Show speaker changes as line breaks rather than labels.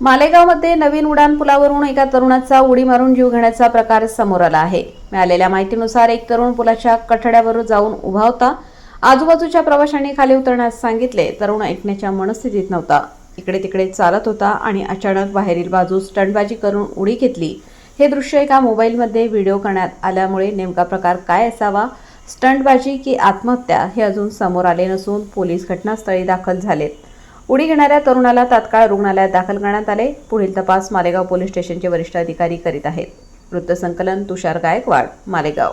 मालेगावमध्ये नवीन उडान पुलावरून एका तरुणाचा उडी मारून जीव घेण्याचा प्रकार समोर आला आहे. मिळालेल्या माहितीनुसार एक तरुण पुलाच्या कठड्यावर जाऊन उभा होता. आजूबाजूच्या प्रवाशांनी खाली उतरण्यास सांगितले. तरुण ऐकण्याच्या मनस्थितीत नव्हता. इकडे तिकडे चालत होता आणि अचानक बाहेरील बाजू स्टंटबाजी करून उडी घेतली. हे दृश्य एका मोबाईलमध्ये व्हिडिओ करण्यात आल्यामुळे नेमका प्रकार काय असावा? स्टंटबाजी की आत्महत्या हे अजून समोर आले नसून पोलीस घटनास्थळी दाखल झालेत. उडी घेणाऱ्या तरुणाला तात्काळ रुग्णालयात दाखल करण्यात आले. पुढील तपास मालेगाव पोलीस स्टेशनचे वरिष्ठ अधिकारी करीत आहेत. वृत्तसंकलन तुषार गायकवाड मालेगाव.